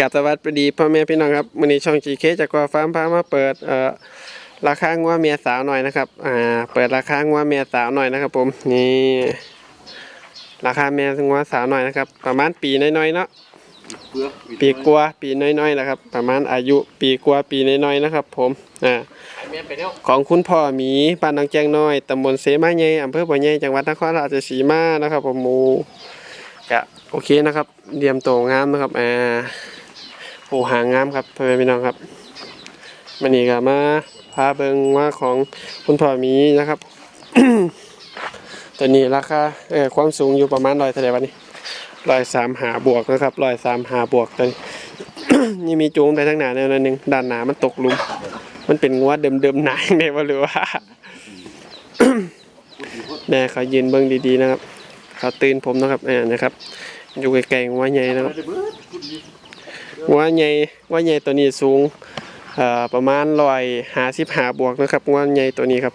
กับสวัสดีพ่อแม่พี่น้องครับวันนี้ช่องจีเคจากกว่าฟาร์มพามาเปิดเอ่อราคางัวเมียสาวหน่อยนะครับอ่าเปิดราคางัวเมียสาวหน่อยนะครับ ผมนี่ราคาเมียงัวสาวหน่อยนะครับ ประมาณปีน้อยๆเนาะปลือกปีกว่าปีน้อยๆนะครับ ประมาณอายุปีกว่าปีน้อยๆนะครับ ผมอ่าของคุณพ่อหมีบ้านหนองแจงน้อยตำบลเสมาใหญ่อำเภอบ่อใหญ่จังหวัดนครราชสีมานะครับ ผมมูกะโอเคนะครับเดียมโตงามนะครับอ่า โอหางงามครับพ่อแม่พี่น้องครับมันนี่ก็มาพาเบิงว่าของคุณพ่อมีนะครับตัวนี้ราคาเออความสูงอยู่ประมาณร้อยเท่าไหร่วันนี้ร้อยสามหาบวกนะครับร้อยสามหาบวกตัวนี้นี่มีจูงไปทั้งหนาแนวนึงด้านหนามันตกหลุม มันเป็นงัวเดิมๆหนายเนี่ยว่าหรือว่าแน่เขายืนเบิ้งดีๆนะครับเขาตื่นผมนะครับเนี่ยนะครับ อยู่ไกลๆงัวใหญ่นะครับ งัวใหญ่งัวใหญ่ตัวนี้สูงเอ่อประมาณร้อยห้าสิบห้าบวกนะครับงัวใหญ่ตัวนี้ครับ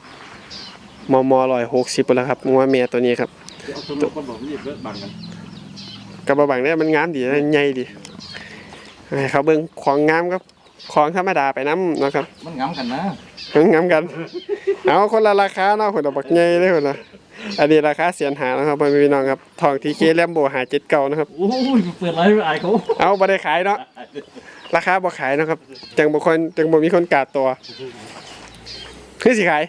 มมร้อยหกสิบแล้วครับงัวเมียตัวนี้ครับเอาสนุกมันบอกว่าเลือดบังกันกระบะบังเนี่ยมันงามดีนะใหญ่ดีให้เขาเบิ้งของงามครับของธรรมดาไปน้ำนะครับ มันงำกันนะงามกัน เอาคนละราคาเนาะคนละบักใหญ่เลยคนละ อันนี้ราคาเสียนหานะครับพ่อแม่พี่น้องครับทองทีเคแลมโบหาเจ็ดเก่านะครับ โอ้ยเปิดไรไม่อายเขาเอาบ่ได้ขายเนาะราคาบ่ขายเนาะครับ จังบ่คนจังบ่มีคนกาดตัวคือสิขาย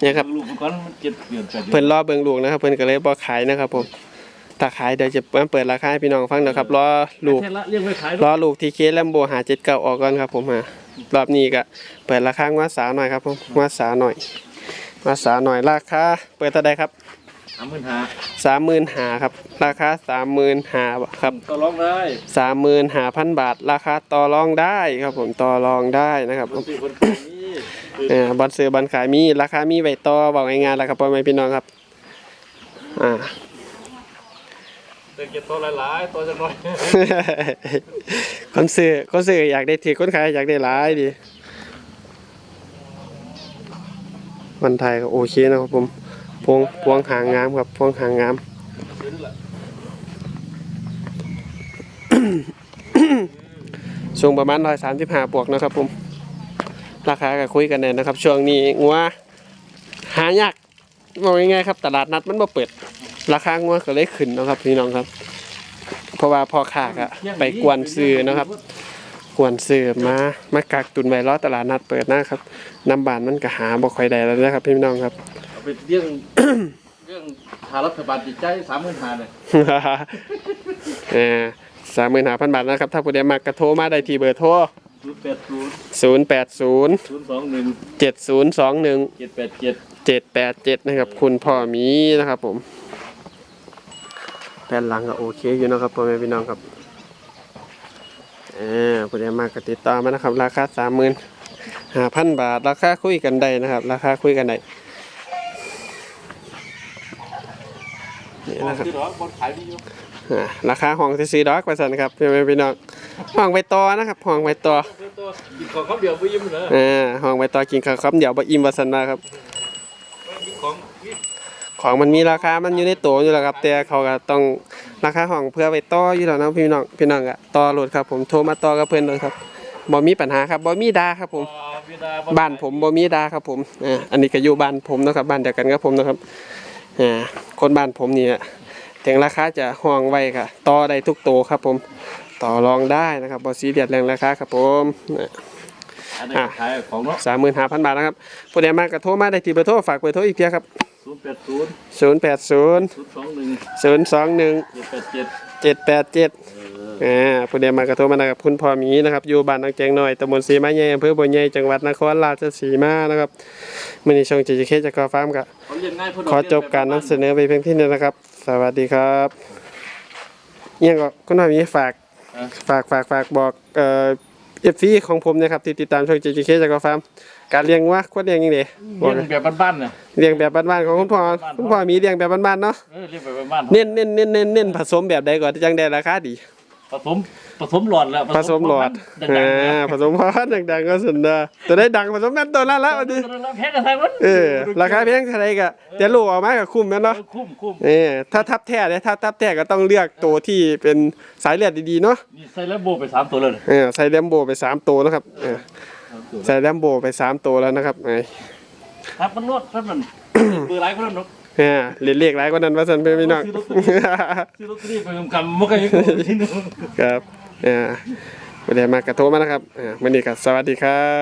เนี่ยครับลูกมันก่อนมันเจ็ดเดือนแปดเดือนเพิ่นรอเบิ่งลูกนะครับ เพิ่นก็เลยบ่ขายนะครับผมถ้าขายเดี๋ยวจะมาเปิดราคาให้พี่น้องฟังนะครับรอลูกแค่ละเรียกไว้ขายรอลูกทีเคแลมโบหาเจ็ดเก่าออกก่อนครับ ผมฮะรอบนี้ก็เปิดราคางวดสาวหน่อยครับผมงวดสาวหน่อย งวดสาวหน่อยราคาเปิดเท่าใดครับสามหมื่นห้าสามหมื่นหาครับ ราคาสามหมื่นหาครับก็ร้องได้สามหมื่นหาพันบาท ราคาต่อรองได้ครับผมต่อรองได้นะครับคนสี่คนขายนี่เออบอลซื้อบอลขายมีราคามีไว้ต่อบอกง่ายๆแล้วครับพ่อแม่พี่น้องครับอ่าเด็กเก็บตัวหลายๆตัวจะน้อยคนซื้อคนซื้ออยากได้ถือคนขายอยากได้หลายดี วันไทยก็โอเคนะครับผมพวงพวงหางงามครับพวงหางงามช่วงประมาณร้อยสามสิบห้าบวกนะครับผม ราคาก็คุยกันแน่นะครับ ช่วงนี้งัวหายากบอกง่ายๆครับ ตลาดนัดมันบ่เปิด ราคางัวก็เลยขึ้นนะครับพี่น้องครับ เพราะว่าพ่อค้าก็ไปกวนซื้อนะครับ กวนซื้อมามากักตุนไว้รอตลาดนัดเปิดนะครับน้ำบานมันก็หาบ่ค่อยได้แล้วนะครับ พี่น้องครับ เอาไปเรื่อง เรื่องหารัฐบาลจิตใจสามหมื่นห้าเลยเออสามหมื่นห้าพันบาทนะครับ ถ้าผู้ใดมากระโทรมาได้ที่เบอร์โทรศูนย์แปดศูนย์0 8 0ศูนย์สองหนึ่ง7 0 2 1เจ็ดแปดเจ็ด7 8 7นะครับ คุณพ่อหมีนะครับผมแผ่นหลังก็โอเคอยู่นะครับพ่อแม่พี่น้องครับเออผู้ใดมากก็ติดต่อมานะครับ ราคาสามหมื่นห้าพันบาท ราคาคุยกันได้นะครับ ราคาคุยกันได้นี่นะครับที่ร้อนบอลขายดีอยู่อ่าราคาห้องซื้อๆดอกไปสันครับพี่แม่พี่น้องห้องไปต่อนะครับห้องไปต่อตัวกินของเขาเดียวไม่ยิ้มเลยอ่าห้องไปต่อกินข้าวครับเดี๋ยวบ่อิ่มว่าสันมาครับของนี่ของมันมีราคามันอยู่ในตัวอยู่แล้วครับ แต่เขาก็ต้อง ราคาห้องเพื่อไปต่ออยู่แล้วนะพี่น้องพี่น้องก็ต่อโหลดครับผมโทรมาต่อกับเพื่อนเลยครับบ่มีปัญหาครับบ่มีดาครับผมบ้านผมบ่มีดาครับผมอ่าอันนี้ก็อยู่บ้านผมเนาะครับบ้านเดียวกันกับผมนะครับอ่าคนบ้านผมนี่ถึงราคาจะห้องไว้ค่ะต่อได้ทุกโตวครับผมต่อรองได้นะครับบ่ซีเรียสเรื่องราคาครับผมอันนี้ขายของเนาะสามหมื่นห้าพันบาทนะครับผู้ใดมากก็โทรมาได้ที่เบอร์โทรฝากเบอร์โทรอีกเพียครับศูนย์ แปดศูนย์ศูนย์แปดศูนย์ศูนย์สองหนึ่งศูนย์สองหนึ่งเจ็ดแปดเจ็ดเจ็ดแปดเจ็ดอ่าผู้ใดมากก็โทรมานะครับคุณพ่อหมีนะครับอยู่บ้านนางแจงหน่อยตำบลศรีมาใหญ่อำเภอบัวใหญ่จังหวัดนครราชสีมานะครับมื้อนี้ช่องจีจีเคจากกอฟาร์มก็เขาเรียนง่ายขอจบการนำเสนอไปเพียงเที่านี้นะครับ สวัสดีครับเอียงก็คุณพ่อหมีฝากฝากฝากฝากบอกเอ่อเอฟซีของผมนะครับที่ติดตามช่องจีจีเคจากกอฟาร์ม การเลี้ยงวัวควรเลี้ยงยังไงบเรีอยกนแบบบ้านๆน่ะเลี้ยงแบบบ้านๆของคุณพ่อคุณพ่อมีเลี้ยงแบบบ้านๆเนาะเออเรียนแบบบ้านๆเน้นเน้นเน้นเน้นเน้นผสมแบบใดก่อนจังได้ราคาดีผสมผสมหลอดแล้วผสมหลอดดังอ่าๆผสมพอดังๆก็สุดนะตัวได้ดังผสมแม่นตัวนั้นละวันนี้แพงกันทั้งวันเออราคาแพงเท่าไหร่ก็แต่ลูกออกมาก็คุ้มแม่นเนาะคุ้มคุ้มเออถ้าทับแท้เนี่ยถ้าทับแท้ก็ต้องเลือกตัวที่เป็นสายเลือดดีๆเนาะนี่ใส่แล้วโบไปสามตัวเลยเออใส่แลมโบไปสามตัวนะครับเออ ใส่แลมโบไปสามตัวแล้วนะครับไอ้ครับมันรวดครับมันเบอร์ไรก็รวดเนาะเออเรียนเลขหลายกว่านั้นว่าซั่นเพิ่นพี่น้องซื้อลอตเตอรี่ไปกำกำมันก็ยังที่นึงครับเอ่าประเดี๋ยวมากระโทรมานะครับอ่าวันนี้ก็สวัสดีครับ